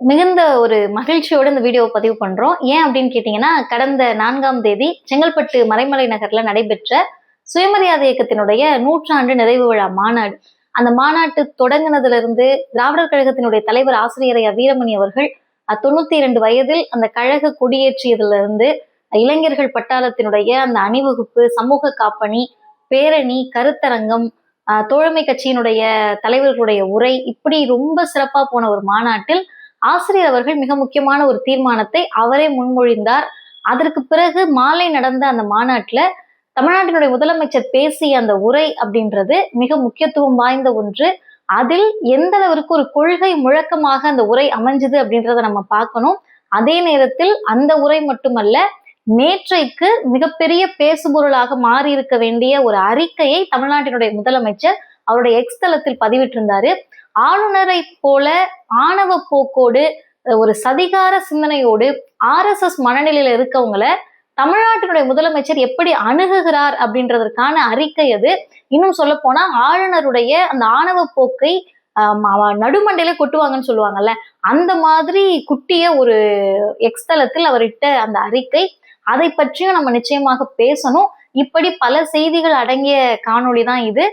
மிகுந்த ஒரு மகிழ்ச்சியோட இந்த வீடியோவை பதிவு பண்றோம். ஏன் அப்படின்னு கேட்டீங்கன்னா கடந்த நான்காம் தேதி செங்கல்பட்டு மறைமலை நகர்ல நடைபெற்ற சுயமரியாதை இயக்கத்தினுடைய நூற்றாண்டு நிறைவு விழா மாநாடு. அந்த மாநாட்டு தொடங்கினதுல இருந்து திராவிடர் கழகத்தினுடைய தலைவர் ஆசிரியர் வீரமணி அவர்கள் தொண்ணூத்தி இரண்டு வயதில் அந்த கழக கொடியேற்றியதுல இருந்து இளைஞர்கள் பட்டாளத்தினுடைய அந்த அணிவகுப்பு சமூக காப்பணி பேரணி கருத்தரங்கம் தோழமை கட்சியினுடைய தலைவர்களுடைய உரை இப்படி ரொம்ப சிறப்பா போன ஒரு மாநாட்டில் ஆசிரியர் அவர்கள் மிக முக்கியமான ஒரு தீர்மானத்தை அவரே முன்மொழிந்தார். அதற்கு பிறகு மாலை நடந்த அந்த மாநாட்டுல தமிழ்நாட்டினுடைய முதலமைச்சர் பேசிய அந்த உரை அப்படின்றது மிக முக்கியத்துவம் வாய்ந்த ஒன்று. அதில் எந்த அளவிற்கு ஒரு கொள்கை முழக்கமாக அந்த உரை அமைஞ்சது அப்படின்றத நம்ம பார்க்கணும். அதே நேரத்தில் அந்த உரை மட்டுமல்ல நேற்றைக்கு மிகப்பெரிய பேசுபொருளாக மாறி இருக்க வேண்டிய ஒரு அறிக்கையை தமிழ்நாட்டினுடைய முதலமைச்சர் அவருடைய எக்ஸ் தளத்தில் பதிவிட்டிருந்தாரு. ஆளுநரை போல ஆணவ போக்கோடு ஒரு சதிகார சிந்தனையோடு ஆர்எஸ்எஸ் மனநிலையில இருக்கவங்கள தமிழ்நாட்டினுடைய முதலமைச்சர் எப்படி அணுகுகிறார் அப்படின்றதற்கான அறிக்கை அது. இன்னும் சொல்ல போனா ஆளுநருடைய அந்த ஆணவ போக்கை நடுமண்டையில கொட்டுவாங்கன்னு சொல்லுவாங்கல்ல அந்த மாதிரி குட்டிய ஒரு எக்ஸ்தலத்தில் அவரிட்ட அவர்கிட்ட அந்த அறிக்கை. அதை பற்றியும் நம்ம நிச்சயமாக பேசணும். இப்படி பல செய்திகள் அடங்கிய காணொளி தான் இது.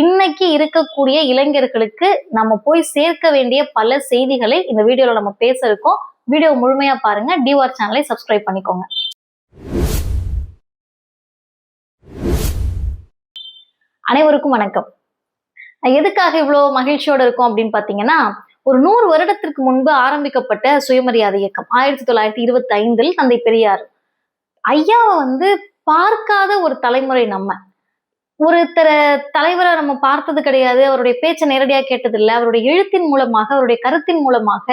இன்னைக்கு இருக்கக்கூடிய இளைஞர்களுக்கு நம்ம போய் சேர்க்க வேண்டிய பல செய்திகளை இந்த வீடியோல நம்ம பேச இருக்கோம் வீடியோ முழுமையா பாருங்க. டிஆர் சேனலை சப்ஸ்கிரைப் பண்ணிக்கோங்க. அனைவருக்கும் வணக்கம். எதுக்காக இவ்வளோ மகிழ்ச்சியோட இருக்கும் அப்படின்னு பார்த்தீங்கன்னா ஒரு நூறு வருடத்திற்கு முன்பு ஆரம்பிக்கப்பட்ட சுயமரியாதை இயக்கம். ஆயிரத்தி தொள்ளாயிரத்தி இருபத்தி ஐந்தில் தந்தை பெரியார். ஐயாவை வந்து பார்க்காத ஒரு தலைமுறை நம்ம. ஒருத்தர தலைவரை நம்ம பார்த்தது கிடையாது. அவருடைய பேச்சை நேரடியா கேட்டதில்லை. அவருடைய எழுத்தின் மூலமாக அவருடைய கருத்தின் மூலமாக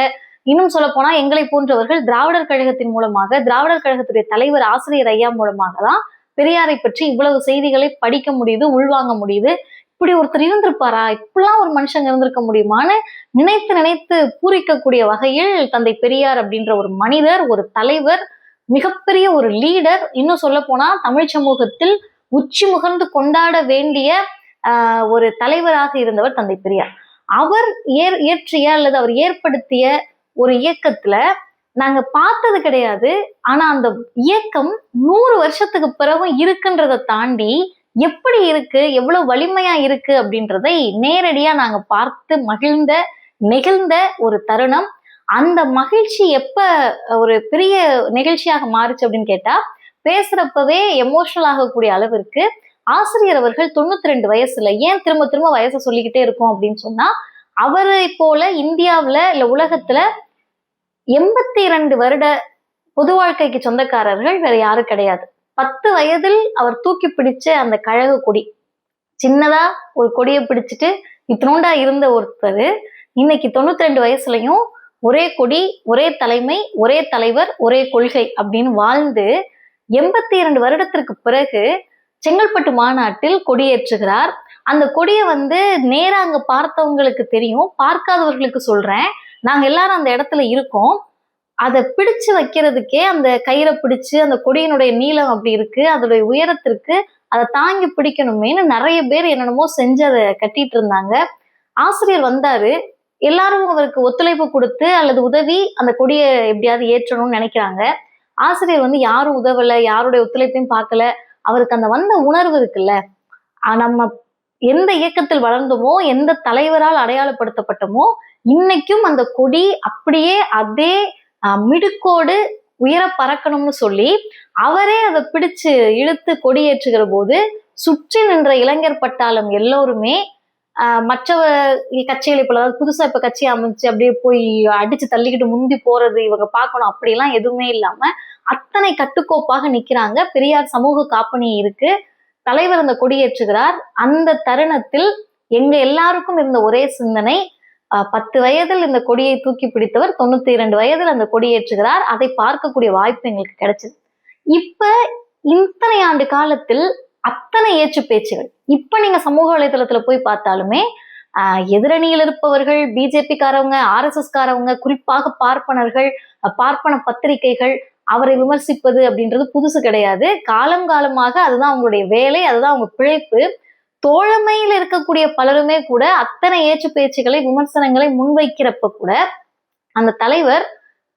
இன்னும் சொல்ல போனா எங்களை போன்றவர்கள் திராவிடர் கழகத்தின் மூலமாக திராவிடர் கழகத்துடைய தலைவர் ஆசிரியர் ஐயா மூலமாக தான் பெரியாரை பற்றி இவ்வளவு செய்திகளை படிக்க முடியுது உள்வாங்க முடியுது. இப்படி ஒருத்தர் இருந்திருப்பாரா? இப்படிலாம் ஒரு மனுஷங்க இருந்திருக்க முடியுமான்னு நினைத்து நினைத்து பூரிக்கக்கூடிய வகையில் தந்தை பெரியார் அப்படின்ற ஒரு மனிதர் ஒரு தலைவர் மிகப்பெரிய ஒரு லீடர் இன்னும் சொல்ல போனா தமிழ் சமூகத்தில் உச்சி முகர்ந்து கொண்டாட வேண்டிய ஒரு தலைவராக இருந்தவர் தந்தை பெரியார். அவர் ஏற் இயற்றிய அல்லது அவர் ஏற்படுத்திய ஒரு இயக்கத்துல நாங்க பார்த்தது கிடையாது. ஆனா அந்த இயக்கம் நூறு வருஷத்துக்கு பிறகும் இருக்குன்றதை தாண்டி எப்படி இருக்கு எவ்வளவு வலிமையா இருக்கு அப்படின்றதை நேரடியா நாங்க பார்த்து மகிழ்ந்த நெகிழ்ந்த ஒரு தருணம். அந்த மகிழ்ச்சி எப்ப ஒரு பெரிய நிகழ்ச்சியாக மாறுச்சு அப்படின்னு கேட்டா பேசுறப்பவே எமோஷனல் ஆகக்கூடிய அளவிற்கு ஆசிரியர் அவர்கள் தொண்ணூத்தி ரெண்டு வயசுல ஏன் திரும்ப திரும்ப வயசை சொல்லிக்கிட்டே இருக்கோம் அப்படின்னு சொன்னா அவரை போல இந்தியாவுல இல்ல உலகத்துல எண்பத்தி இரண்டு வருட பொது வாழ்க்கைக்கு சொந்தக்காரர்கள் வேற யாரும் கிடையாது. பத்து வயதில் அவர் தூக்கி பிடிச்ச அந்த கழக கொடி. சின்னதா ஒரு கொடியை பிடிச்சிட்டு இத்தினோண்டா இருந்த ஒருத்தர் இன்னைக்கு தொண்ணூத்தி ரெண்டு வயசுலயும் ஒரே கொடி ஒரே தலைமை ஒரே தலைவர் ஒரே கொள்கை அப்படின்னு வாழ்ந்து எண்பத்தி இரண்டு வருடத்திற்கு பிறகு செங்கல்பட்டு மாநாட்டில் கொடியேற்றுகிறார். அந்த கொடியை வந்து நேரா அங்க பார்த்தவங்களுக்கு தெரியும். பார்க்காதவர்களுக்கு சொல்றேன். நாங்க எல்லாரும் அந்த இடத்துல இருக்கோம். அதை பிடிச்சு வைக்கிறதுக்கே அந்த கயிறை பிடிச்சு அந்த கொடியினுடைய நீளம் அப்படி இருக்கு. அதோடைய உயரத்திற்கு அதை தாங்கி பிடிக்கணுமேனு நிறைய பேர் என்னென்னமோ செஞ்சு அதை கட்டிட்டு இருந்தாங்க. ஆசிரியர் வந்தாரு. எல்லாரும் அவருக்கு ஒத்துழைப்பு கொடுத்து அல்லது உதவி அந்த கொடியை எப்படியாவது ஏற்றணும்னு நினைக்கிறாங்க. ஆசிரியர் வந்து யாரும் உதவல யாருடைய ஒத்துழைப்பையும் பார்க்கல. அவருக்கு அந்த வந்த உணர்வு இருக்குல்ல? ஆஹ் நம்ம எந்த இயக்கத்தில் வளர்ந்தோமோ எந்த தலைவரால் அடையாளப்படுத்தப்பட்டோமோ இன்னைக்கும் அந்த கொடி அப்படியே அதே ஆஹ் மிடுக்கோடு உயர பறக்கணும்னு சொல்லி அவரே அதை பிடிச்சு இழுத்து கொடியேற்றுகிற போது சுற்றி நின்ற இளைஞர் பட்டாளம் எல்லோருமே ஆஹ் மற்ற கட்சிகள் இப்ப அதாவது புதுசா இப்ப கட்சி அமைச்சு அப்படியே போய் அடிச்சு தள்ளிக்கிட்டு முந்தி போறது இவங்க பார்க்கணும் அப்படிலாம் எதுவுமே இல்லாம அத்தனை கட்டுக்கோப்பாக நிக்கிறாங்க. பெரியார் சமூக காப்பணி இருக்கு. தலைவர் அந்த கொடியேற்றுகிறார். அந்த தருணத்தில் எங்க எல்லாருக்கும் இருந்த ஒரே சிந்தனை பத்து வயதில் இந்த கொடியை தூக்கி பிடித்தவர் தொண்ணூத்தி இரண்டு வயதில் அந்த கொடியேற்றுகிறார். அதை பார்க்கக்கூடிய வாய்ப்பு எங்களுக்கு கிடைச்சது. இப்ப இத்தனை ஆண்டு காலத்தில் அத்தனை ஏற்று பேச்சுகள். இப்ப நீங்க சமூக வலைதளத்துல போய் பார்த்தாலுமே எதிரணியில் இருப்பவர்கள் பிஜேபி காரவங்க ஆர்எஸ்எஸ் காரவங்க குறிப்பாக பார்ப்பனர்கள் பார்ப்பன பத்திரிகைகள் அவரை விமர்சிப்பது அப்படின்றது புதுசு கிடையாது. காலம் காலமாக அதுதான் அவங்களுடைய வேலை அதுதான் அவங்க பிழைப்பு. தோழமையில் இருக்கக்கூடிய பலருமே கூட அத்தனை ஏற்று பேச்சுகளை விமர்சனங்களை முன்வைக்கிறப்ப கூட அந்த தலைவர்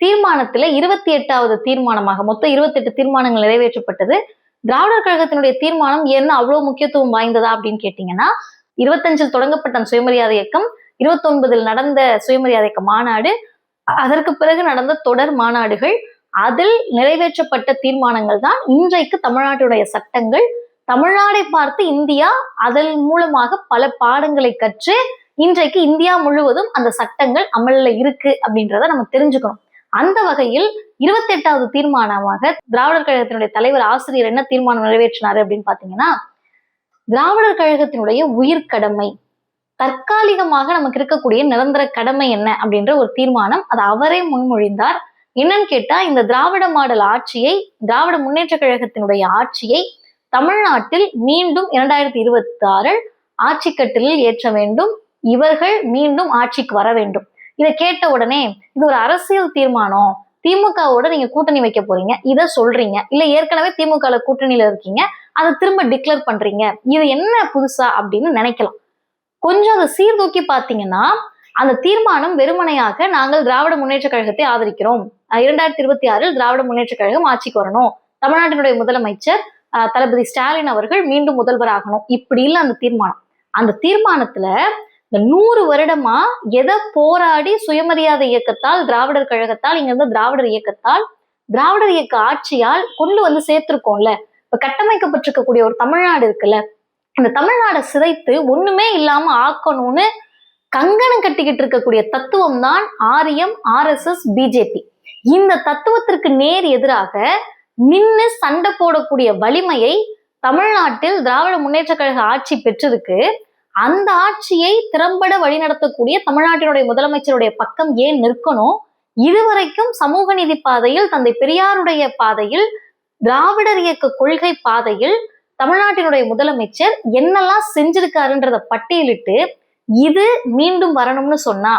தீர்மானத்துல இருபத்தி எட்டாவது தீர்மானமாக மொத்தம் இருபத்தி எட்டு தீர்மானங்கள் நிறைவேற்றப்பட்டது. திராவிடர் கழகத்தினுடைய தீர்மானம் என்ன அவ்வளவு முக்கியத்துவம் வாய்ந்ததா அப்படின்னு கேட்டீங்கன்னா இருபத்தஞ்சில் தொடங்கப்பட்ட அந்த சுயமரியாதை இயக்கம் இருபத்தொன்பதில் நடந்த சுயமரியாதை இயக்க மாநாடு அதற்கு பிறகு நடந்த தொடர் மாநாடுகள் அதில் நிறைவேற்றப்பட்ட தீர்மானங்கள் தான் இன்றைக்கு தமிழ்நாட்டுடைய சட்டங்கள். தமிழ்நாடை பார்த்து இந்தியா அதன் மூலமாக பல பாடங்களை கற்று இன்றைக்கு இந்தியா முழுவதும் அந்த சட்டங்கள் அமல்ல இருக்கு அப்படின்றத நம்ம தெரிஞ்சுக்கணும். அந்த வகையில் இருபத்தி எட்டாவது தீர்மானமாக திராவிடர் கழகத்தினுடைய தலைவர் ஆசிரியர் என்ன தீர்மானம் நிறைவேற்றினாரு அப்படின்னு பாத்தீங்கன்னா திராவிடர் கழகத்தினுடைய உயிர் கடமை தற்காலிகமாக நமக்கு இருக்கக்கூடிய நிரந்தர கடமை என்ன அப்படின்ற ஒரு தீர்மானம் அதை அவரே முன்மொழிந்தார். என்னன்னு கேட்டா இந்த திராவிட மாடல் ஆட்சியை திராவிட முன்னேற்ற கழகத்தினுடைய ஆட்சியை தமிழ்நாட்டில் மீண்டும் இரண்டாயிரத்தி இருபத்தி ஆறில் ஆட்சி கட்டிலில் ஏற்ற வேண்டும். இவர்கள் மீண்டும் ஆட்சிக்கு வர வேண்டும். இதை கேட்ட உடனே இது ஒரு அரசியல் தீர்மானம். திமுகவோட நீங்க கூட்டணி வைக்க போறீங்க. இதை சொல்றீங்க. இல்ல ஏற்கனவே திமுக கூட்டணியில இருக்கீங்க. அதை திரும்ப டிக்ளேர் பண்றீங்க. இது என்ன புதுசா அப்படின்னு நினைக்கலாம். கொஞ்சம் அதை சீர்தூக்கி பார்த்தீங்கன்னா அந்த தீர்மானம் வெறுமனையாக நாங்கள் திராவிட முன்னேற்ற கழகத்தை ஆதரிக்கிறோம். இரண்டாயிரத்தி இருபத்தி ஆறில் திராவிட முன்னேற்ற கழகம் ஆட்சிக்கு வரணும் தமிழ்நாட்டினுடைய முதலமைச்சர் தளபதி ஸ்டாலின் அவர்கள் மீண்டும் முதல்வர் ஆகணும். இப்படி இல்லை அந்த தீர்மானம். அந்த தீர்மானத்துல இந்த நூறு வருடமா எதை போராடி சுயமரியாதை இயக்கத்தால் திராவிடர் கழகத்தால் இங்க இருந்து திராவிடர் இயக்கத்தால் திராவிடர் இயக்க ஆட்சியால் கொண்டு வந்து சேர்த்திருக்கோம்ல. இப்ப கட்டமைக்கப்பட்டிருக்கக்கூடிய ஒரு தமிழ்நாடு இருக்குல்ல. அந்த தமிழ்நாடை சிதைத்து ஒண்ணுமே இல்லாம ஆக்கணும்னு கங்கணம் கட்டிக்கிட்டு இருக்கக்கூடிய தத்துவம் தான் ஆரியம் ஆர்எஸ்எஸ் பிஜேபி இந்த தத்துவத்திற்கு நேர் எதிராக நின்னு சண்டை போடக்கூடிய வலிமையை தமிழ்நாட்டில் திராவிட முன்னேற்ற கழக ஆட்சி பெற்றிருக்கு. அந்த ஆட்சியை திறம்பட வழிநடத்தக்கூடிய தமிழ்நாட்டினுடைய முதலமைச்சருடைய பக்கம் ஏன் நிற்கணும்? இதுவரைக்கும் சமூக நீதி பாதையில் தந்தை பெரியாருடைய பாதையில் திராவிடர் இயக்க கொள்கை பாதையில் தமிழ்நாட்டினுடைய முதலமைச்சர் என்னெல்லாம் செஞ்சிருக்காருன்றத பட்டியலிட்டு இது மீண்டும் வரணும்னு சொன்னா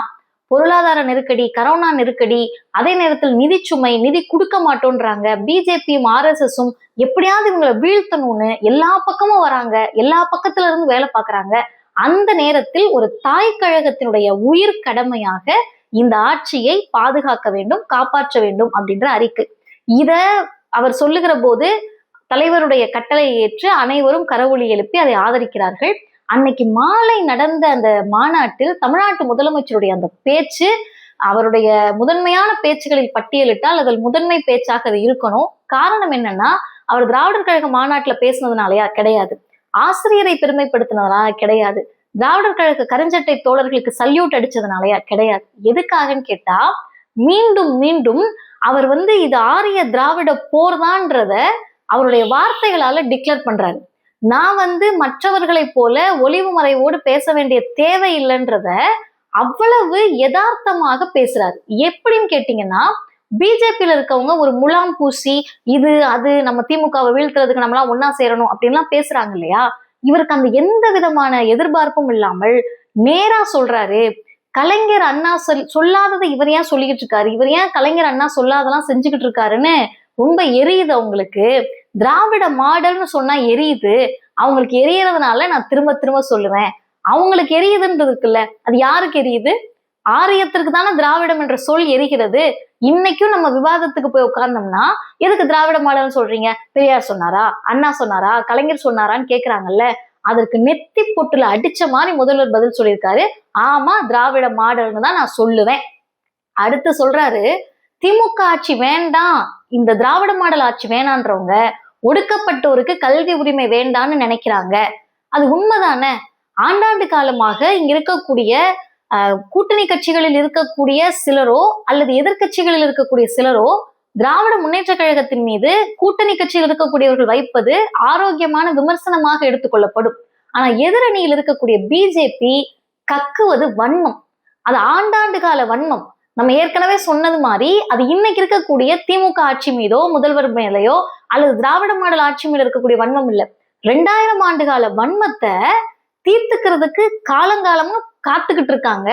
பொருளாதார நெருக்கடி கரோனா நெருக்கடி அதே நேரத்தில் நிதி சுமை நிதி கொடுக்க மாட்டோன்றாங்க. பிஜேபியும் ஆர்எஸ்எஸும் எப்படியாவது இவங்களை வீழ்த்தணும்னு எல்லா பக்கமும் வராங்க. எல்லா பக்கத்துல இருந்து வேலை பார்க்கறாங்க. அந்த நேரத்தில் ஒரு தாய் கழகத்தினுடைய உயிர் கடமையாக இந்த ஆட்சியை பாதுகாக்க வேண்டும் காப்பாற்ற வேண்டும் அப்படின்ற அறிக்கை. இத அவர் சொல்லுகிற போது தலைவருடைய கட்டளை ஏற்று அனைவரும் கரவொலி எழுப்பி அதை ஆதரிக்கிறார்கள். அன்னைக்கு மாலை நடந்த அந்த மாநாட்டில் தமிழ்நாட்டு முதலமைச்சருடைய அந்த பேச்சு அவருடைய முதன்மையான பேச்சுகளில் பட்டியலிட்டால் அதில் முதன்மை பேச்சாக அது இருக்கணும். காரணம் என்னன்னா அவர் திராவிடர் கழக மாநாட்டில் பேசினதுனாலயா? கிடையாது. ஆசிரியரை பெருமைப்படுத்தினதுனால கிடையாது. திராவிடர் கழக கருஞ்சட்டை தோழர்களுக்கு சல்யூட் அடிச்சதுனாலயா? கிடையாது. எதுக்காகன்னு கேட்டா மீண்டும் மீண்டும் அவர் வந்து இது ஆரிய திராவிட போர்தான்றத அவருடைய வார்த்தைகளால டிக்ளேர் பண்றாரு. நான் வந்து மற்றவர்களைப் போல ஒளிவு மறைவோடு பேச வேண்டிய தேவை இல்லைன்றத அவ்வளவு யதார்த்தமாக பேசுறாரு. எப்படின்னு கேட்டீங்கன்னா பிஜேபியில இருக்கவங்க ஒரு முலாம் பூசி இது அது நம்ம திமுகவை வீழ்த்துறதுக்கு நம்மளாம் ஒன்னா சேரணும் அப்படின்லாம் பேசுறாங்க இல்லையா? இவருக்கு அந்த எந்த விதமான எதிர்பார்ப்பும் இல்லாமல் நேரா சொல்றாரு கலைஞர் அண்ணா சொல் சொல்லாததை இவர் ஏன் சொல்லிக்கிட்டு இருக்காரு? இவர் ஏன் கலைஞர் அண்ணா சொல்லாதெல்லாம் செஞ்சுக்கிட்டு இருக்காருன்னு ரொம்ப எரியுது அவங்களுக்கு. திராவிட மாடல்னு சொன்னா எரியுது. அவங்களுக்கு எரியறதுனால நான் திரும்ப திரும்ப சொல்லுவேன். அவங்களுக்கு எரியுதுன்றது இருக்குல்ல அது யாருக்கு எரியுது? ஆரியத்திற்கு தானே திராவிடம் என்ற சொல் எரிகிறது. இன்னைக்கும் நம்ம விவாதத்துக்கு போய் உட்கார்ந்தோம்னா எதுக்கு திராவிட மாடல்னு சொல்றீங்க? பெரியார் சொன்னாரா? அண்ணா சொன்னாரா? கலைஞர் சொன்னாரான்னு கேக்குறாங்கல்ல. அதற்கு நெத்தி பொட்டுல அடிச்ச மாதிரி முதல்வர் பதில் சொல்லியிருக்காரு. ஆமா திராவிட மாடல்னு தான் நான் சொல்லுவேன். அடுத்து சொல்றாரு திமுக ஆட்சி வேண்டாம். இந்த திராவிட மாடல் ஆட்சி வேணான்றவங்க ஒடுக்கப்பட்டோருக்கு கல்வி உரிமை வேண்டான்னு நினைக்கிறாங்க. அது உண்மைதானே? ஆண்டாண்டு காலமாக இங்க இருக்கக்கூடிய கூட்டணி கட்சிகளில் இருக்கக்கூடிய சிலரோ அல்லது எதிர்கட்சிகளில் இருக்கக்கூடிய சிலரோ திராவிட முன்னேற்ற கழகத்தின் மீது கூட்டணி கட்சியில் இருக்கக்கூடியவர்கள் வைப்பது ஆரோக்கியமான விமர்சனமாக எடுத்துக்கொள்ளப்படும். ஆனா எதிரணியில் இருக்கக்கூடிய பிஜேபி கக்குவது வன்மம். அது ஆண்டாண்டு கால வன்மம். நம்ம ஏற்கனவே சொன்னது மாதிரி அது இன்னைக்கு இருக்கக்கூடிய திமுக ஆட்சி மீதோ முதல்வர் மேலேயோ அல்லது திராவிட மாடல் ஆட்சி மீது இருக்கக்கூடிய வன்மம் இல்ல. ரெண்டாயிரம் ஆண்டு கால வன்மத்தை தீர்த்துக்கிறதுக்கு காலங்காலமா காத்துக்கிட்டு இருக்காங்க.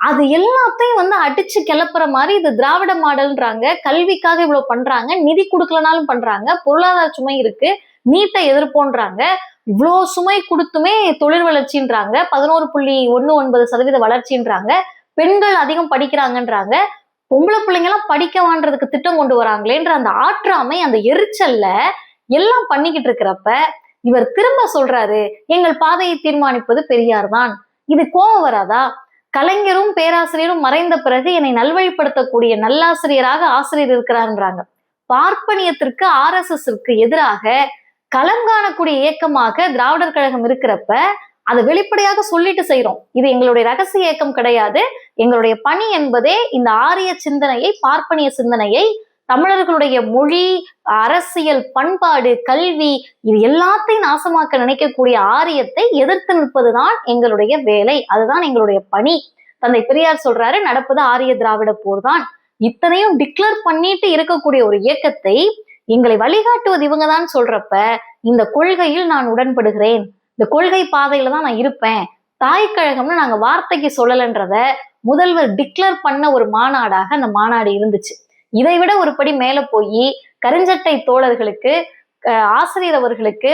அது எல்லாத்தையும் வந்து அடிச்சு கிளப்புற மாதிரி இது திராவிட மாடல்ன்றாங்க. கல்விக்காக இவ்வளவு பண்றாங்க. நிதி கொடுக்கலனாலும் பண்றாங்க. பொருளாதார சுமை இருக்கு. நீட்டை எதிர்ப்போன்றாங்க. இவ்வளோ சுமை கொடுத்துமே தொழில் வளர்ச்சின்றாங்க. பதினோரு புள்ளி ஒன்று ஒன்பது சதவீத வளர்ச்சின்றாங்க. பெண்கள் அதிகம் படிக்கிறாங்கன்றாங்க. பொம்பளை பிள்ளைங்க எல்லாம் படிக்கவான்றதுக்கு திட்டம் கொண்டு வராங்களேன்ற அந்த ஆற்றாமை அந்த எரிச்சல்ல எல்லாம் பண்ணிக்கிட்டு இருக்கிறப்ப இவர் திரும்ப சொல்றாரு எங்கள் பாதையை தீர்மானிப்பது பெரியார் தான். இது கோபம் வராதா? கலைஞரும் பேராசிரியரும் மறைந்த பிறகு என்னை நல்வழிப்படுத்தக்கூடிய நல்லாசிரியராக ஆசிரியர் இருக்கிறார்ன்றாங்க. பார்ப்பனியத்திற்கு ஆர் எஸ் எஸ்க்கு எதிராக களம் காணக்கூடிய இயக்கமாக திராவிடர் கழகம் இருக்கிறப்ப அதை வெளிப்படையாக சொல்லிட்டு செய்யறோம் இது எங்களுடைய ரகசிய இயக்கம் கிடையாது. எங்களுடைய பணி என்பதே இந்த ஆரிய சிந்தனையை பார்ப்பனிய சிந்தனையை தமிழர்களுடைய மொழி அரசியல் பண்பாடு கல்வி இது எல்லாத்தையும் நாசமாக்க நினைக்கக்கூடிய ஆரியத்தை எதிர்த்து நிற்பதுதான் எங்களுடைய வேலை. அதுதான் எங்களுடைய பணி. தந்தை பெரியார் சொல்றாரு நடப்பது ஆரிய திராவிட போர் தான் இத்தனையும் டிக்ளேர் பண்ணிட்டு இருக்கக்கூடிய ஒரு இயக்கத்தை எங்களை வழிகாட்டுவது இவங்க தான் சொல்றப்ப இந்த கொள்கையில் நான் உடன்படுகிறேன். இந்த கொள்கை பாதையில தான் நான் இருப்பேன். தாய் கழகம்னு நாங்க வார்த்தைக்கு சொல்லலைன்றத முதல்வர் டிக்ளேர் பண்ண ஒரு மாநாடாக அந்த மாநாடு இருந்துச்சு. இதை விட ஒரு படி மேல போய் கருஞ்சட்டை தோழர்களுக்கு ஆசிரியர் அவர்களுக்கு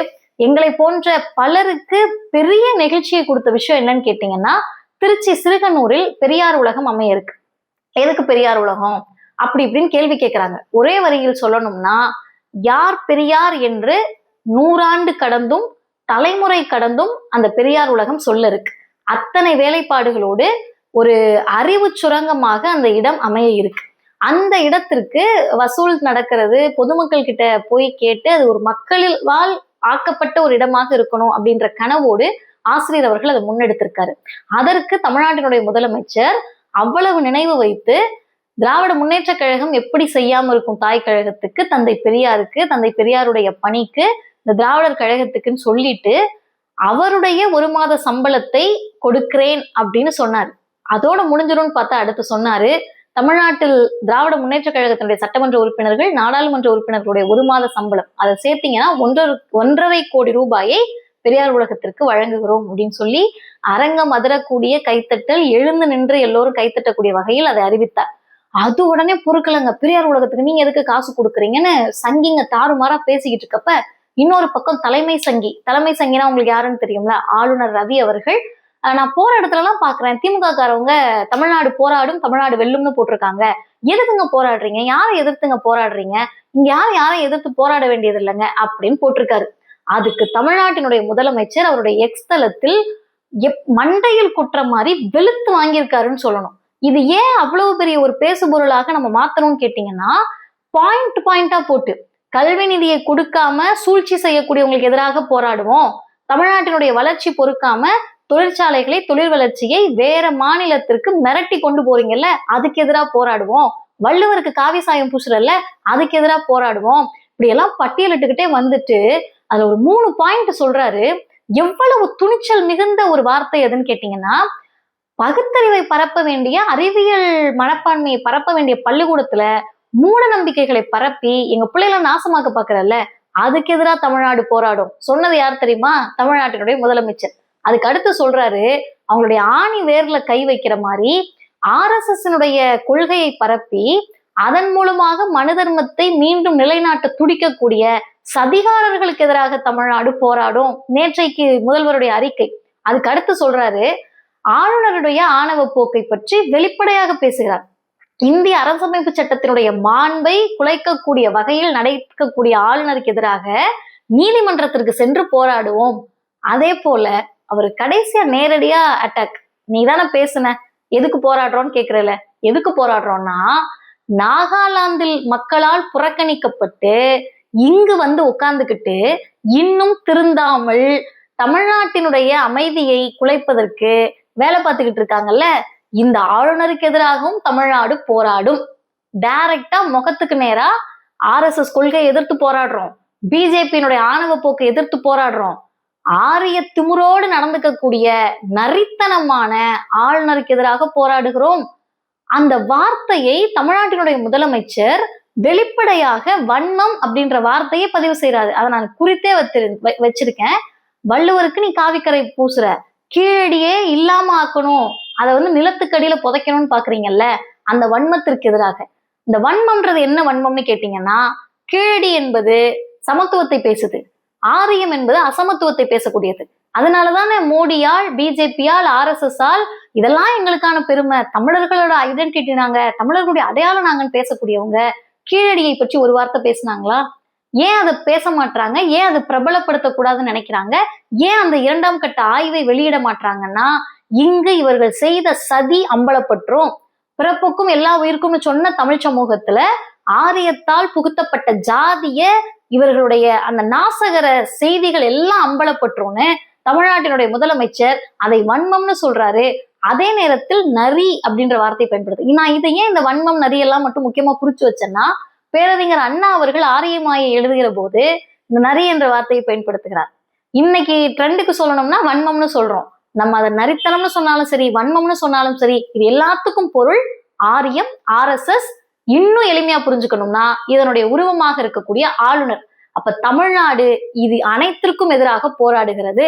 எங்களை போன்ற பலருக்கு பெரிய நெகிழ்ச்சியை கொடுத்த விஷயம் என்னன்னு கேட்டீங்கன்னா திருச்சி சிறுகனூரில் பெரியார் உலகம் அமைய இருக்கு. எதுக்கு பெரியார் உலகம்? அப்படி இப்படின்னு கேள்வி கேட்கிறாங்க ஒரே வரியில் சொல்லணும்னா யார் பெரியார் என்று நூறாண்டு கடந்தும் தலைமுறை கடந்தும் அந்த பெரியார் உலகம் சொல்ல இருக்கு. அத்தனை வேலைப்பாடுகளோடு ஒரு அறிவு சுரங்கமாக அந்த இடம் அமைய இருக்கு. அந்த இடத்திற்கு வசூல் நடக்கிறது பொதுமக்கள் கிட்ட போய் கேட்டு அது ஒரு மக்களில் ஆக்கப்பட்ட ஒரு இடமாக இருக்கணும் அப்படின்ற கனவோடு ஆசிரியர் அவர்கள் அதை முன்னெடுத்திருக்காரு. அதற்கு தமிழ்நாட்டினுடைய முதலமைச்சர் அவ்வளவு நினைவு வைத்து திராவிட முன்னேற்ற கழகம் எப்படி செய்யாம இருக்கும் தாய் கழகத்துக்கு தந்தை பெரியாருக்கு தந்தை பெரியாருடைய பணிக்கு இந்த திராவிடர் கழகத்துக்குன்னு சொல்லிட்டு அவருடைய ஒரு மாத சம்பளத்தை கொடுக்கிறேன் அப்படின்னு சொன்னார். அதோட முடிஞ்சிடும்னு பார்த்தா அடுத்து சொன்னாரு தமிழ்நாட்டில் திராவிட முன்னேற்ற கழகத்தினுடைய சட்டமன்ற உறுப்பினர்கள் நாடாளுமன்ற உறுப்பினர்களுடைய ஒரு மாத சம்பளம். அதை சேர்த்தீங்கன்னா ஒன்றரை ஒன்றரை கோடி ரூபாயை பெரியார் உலகத்திற்கு வழங்குகிறோம் அப்படின்னு சொல்லி அரங்கம் அதிரக்கூடிய கைத்தட்டல் எழுந்து நின்று எல்லோரும் கைத்தட்டக்கூடிய வகையில் அதை அறிவித்தார். அது உடனே பொறுக்கலங்க. பெரியார் உலகத்துக்கு நீங்க எதுக்கு காசு கொடுக்குறீங்கன்னு சங்கிங்க தாறுமாறா பேசிக்கிட்டு இருக்கப்ப இன்னொரு பக்கம் தலைமை சங்கி. தலைமை சங்கினா உங்களுக்கு யாருன்னு தெரியும்ல? ஆளுநர் ரவி அவர்கள். நான் போற இடத்துல எல்லாம் பாக்குறேன். திமுக காரவங்க தமிழ்நாடு போராடும் தமிழ்நாடு வெல்லும்னு போட்டிருக்காங்க. எதுக்குங்க போராடுறீங்க? யாரை எதிர்த்துங்க போராடுறீங்க? இங்க யாரும் யாரையும் எதிர்த்து போராட வேண்டியது இல்லைங்க அப்படின்னு போட்டிருக்காரு. அதுக்கு தமிழ்நாட்டினுடைய முதலமைச்சர் அவருடைய எக்ஸ் தளத்தில் எப் மண்டையில் குற்ற மாதிரி வெளுத்து வாங்கியிருக்காருன்னு சொல்லணும். இது ஏன் அவ்வளவு பெரிய ஒரு பேசுபொருளாக நம்ம மாத்தணும்னு கேட்டீங்கன்னா பாயிண்ட் பாயிண்டா போட்டு கல்வி நிதியை கொடுக்காம சூழ்ச்சி செய்யக்கூடியவங்களுக்கு எதிராக போராடுவோம். தமிழ்நாட்டினுடைய வளர்ச்சி பொறுக்காம தொழிற்சாலைகளை தொழில் வளர்ச்சியை வேற மாநிலத்திற்கு மிரட்டி கொண்டு போறீங்கல்ல அதுக்கு எதிராக போராடுவோம். வள்ளுவருக்கு காவி சாயம் பூசுறல்ல அதுக்கு எதிராக போராடுவோம். இப்படி எல்லாம் பட்டியலிட்டுக்கிட்டே வந்துட்டு அதுல ஒரு மூணு பாயிண்ட் சொல்றாரு. எவ்வளவு துணிச்சல் மிகுந்த ஒரு வார்த்தை எதுன்னு கேட்டீங்கன்னா பகுத்தறிவை பரப்ப வேண்டிய அறிவியல் மனப்பான்மையை பரப்ப வேண்டிய பள்ளிக்கூடத்துல மூட நம்பிக்கைகளை பரப்பி எங்க பிள்ளைகளை நாசமாக்க பாக்குறல்ல அதுக்கு எதிராக தமிழ்நாடு போராடும். சொன்னது யார் தெரியுமா? தமிழ்நாட்டினுடைய முதலமைச்சர். அதுக்கு அடுத்து சொல்றாரு அவங்களுடைய ஆணி வேர்ல கை வைக்கிற மாதிரி ஆர்எஸ்எஸ்னுடைய கொள்கையை பரப்பி அதன் மூலமாக மனு தர்மத்தை மீண்டும் நிலைநாட்ட துடிக்கக்கூடிய சதிகாரர்களுக்கு எதிராக தமிழ்நாடு போராடும் நேற்றைக்கு முதல்வருடைய அறிக்கை. அதுக்கு அடுத்து சொல்றாரு ஆளுநருடைய ஆணவ போக்கை பற்றி வெளிப்படையாக பேசுகிறார். இந்திய அரசமைப்பு சட்டத்தினுடைய மாண்பை குலைக்கக்கூடிய வகையில் நடக்கக்கூடிய ஆளுநருக்கு எதிராக நீதிமன்றத்திற்கு சென்று போராடுவோம். அதே போல அவர் கடைசியா நேரடியா அட்டாக் நீ தானே பேசுன எதுக்கு போராடுறோம்னு கேக்குறல எதுக்கு போராடுறோம்னா நாகாலாந்தில் மக்களால் புறக்கணிக்கப்பட்டு இங்கு வந்து உட்கார்ந்துக்கிட்டு இன்னும் திருந்தாமல் தமிழ்நாட்டினுடைய அமைதியை குலைப்பதற்கு வேலை பார்த்துக்கிட்டு இருக்காங்கல்ல. இந்த ஆளுநருக்கு எதிராகவும் தமிழ்நாடு போராடும். டைரக்டா முகத்துக்கு நேரா ஆர்எஸ்எஸ் கொள்கையை எதிர்த்து போராடுறோம். பிஜேபியினுடைய ஆணவ போக்கை எதிர்த்து போராடுறோம். ஆரிய திமுறோடு நடந்துக்கக்கூடிய நரித்தனமான ஆளுநருக்கு எதிராக போராடுகிறோம். அந்த வார்த்தையை தமிழ்நாட்டினுடைய முதலமைச்சர் வெளிப்படையாக வன்மம் அப்படின்ற வார்த்தையை பதிவு செய்யறாரு அதை நான் குறித்தே வச்சிரு வ- வச்சிருக்கேன். வள்ளுவருக்கு நீ காவிக்கரை பூசுற. கீழடியே இல்லாம ஆக்கணும். அதை வந்து நிலத்துக்கடியில புதைக்கணும்னு பாக்குறீங்கல்ல அந்த வன்மத்திற்கு எதிராக. இந்த வன்மம்ன்றது என்ன வன்மம்னு கேட்டீங்கன்னா கீழடி என்பது சமத்துவத்தை பேசுது. ஆரியம் என்பது அசமத்துவத்தை பேசக்கூடியது. அதனாலதானே மோடியால் பிஜேபியால் ஆர் எஸ் எஸ் ஆல் இதெல்லாம் எங்களுக்கான பெருமை. தமிழர்களோட ஐடென்டிட்டி நாங்க தமிழர்களுடைய அடையாளம் நாங்கன்னு பேசக்கூடியவங்க கீழடியை பற்றி ஒரு வார்த்தை பேசுனாங்களா? ஏன் அதை பேச மாட்டாங்க ஏன் அதை பிரபலப்படுத்தக்கூடாதுன்னு நினைக்கிறாங்க? ஏன் அந்த இரண்டாம் கட்ட ஆய்வை வெளியிட மாட்டாங்கன்னா இங்கு இவர்கள் செய்த சதி அம்பலப்பற்றும் பிறப்புக்கும் எல்லா உயிருக்கும்னு சொன்ன தமிழ் சமூகத்துல ஆரியத்தால் புகுத்தப்பட்ட ஜாதிய இவர்களுடைய அந்த நாசகர செய்திகள் எல்லாம் அம்பலப்பட்டுரும்னு தமிழ்நாட்டினுடைய முதலமைச்சர் அதை வன்மம்னு சொல்றாரு. அதே நேரத்தில் நரி அப்படின்ற வார்த்தையை பயன்படுத்து நான் இதை ஏன் இந்த வன்மம் நரி எல்லாம் மட்டும் முக்கியமா குறிச்சு வச்சேன்னா பேரறிஞர் அண்ணா அவர்கள் ஆரியமாயை எழுதுகிற போது இந்த நரி என்ற வார்த்தையை பயன்படுத்துகிறார். இன்னைக்கு ட்ரெண்டுக்கு சொல்லணும்னா வன்மம்னு சொல்றோம். நம்ம அதை நரித்தனம்னு சொன்னாலும் சரி வன்மம்னு சொன்னாலும் சரி இது எல்லாத்துக்கும் பொருள் ஆரியம் ஆர்எஸ்எஸ். இன்னும் எளிமையா புரிஞ்சுக்கணும்னா இதனுடைய உருவமாக இருக்கக்கூடிய ஆளுநர். அப்ப தமிழ்நாடு இது அனைத்திற்கும் எதிராக போராடுகிறது.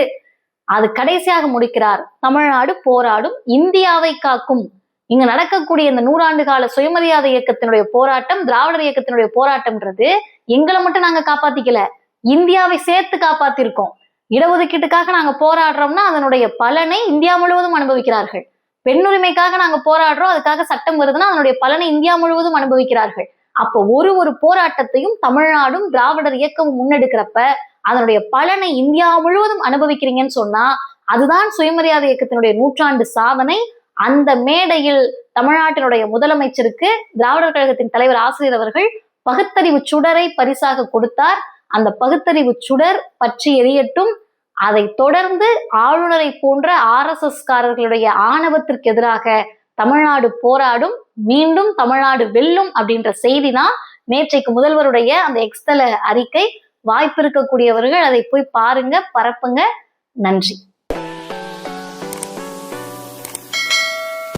அது கடைசியாக முடிக்கிறார். தமிழ்நாடு போராடும் இந்தியாவை காக்கும். இங்க நடக்கக்கூடிய இந்த நூறாண்டு கால சுயமரியாதை இயக்கத்தினுடைய போராட்டம் திராவிடர் இயக்கத்தினுடைய போராட்டம்ன்றது எங்களை மட்டும் நாங்க காப்பாத்திக்கல. இந்தியாவை சேர்த்து காப்பாத்திருக்கோம். இடஒதுக்கீட்டுக்காக நாங்க போராடுறோம்னா அதனுடைய பலனை இந்தியா முழுவதும் அனுபவிக்கிறார்கள். பெண்ணுரிமைக்காக நாங்க போராடுறோம் அதுக்காக சட்டம் வருதுன்னா அதனுடைய பலனை இந்தியா முழுவதும் அனுபவிக்கிறார்கள். அப்போ ஒரு ஒரு போராட்டத்தையும் தமிழ்நாடும் திராவிடர் இயக்கமும் முன்னெடுக்கிறப்ப அதனுடைய பலனை இந்தியா முழுவதும் அனுபவிக்கிறீங்கன்னு சொன்னா அதுதான் சுயமரியாதை இயக்கத்தினுடைய நூற்றாண்டு சாதனை. அந்த மேடையில் தமிழ்நாட்டினுடைய முதலமைச்சருக்கு திராவிடர் கழகத்தின் தலைவர் ஆசிரியர் அவர்கள் பகுத்தறிவு சுடரை பரிசாக கொடுத்தார். அந்த பகுத்தறிவு சுடர் பற்றி எரியட்டும். அதை தொடர்ந்து ஆளுநரை போன்ற ஆர் எஸ் எஸ் காரர்களுடைய ஆணவத்திற்கு எதிராக தமிழ்நாடு போராடும் மீண்டும் தமிழ்நாடு வெல்லும் அப்படின்ற செய்தி தான் நேற்றைக்கு முதல்வருடைய அந்த எக்ஸ்தல அறிக்கை. வாய்ப்பு இருக்கக்கூடியவர்கள் அதை போய் பாருங்க பரப்புங்க. நன்றி.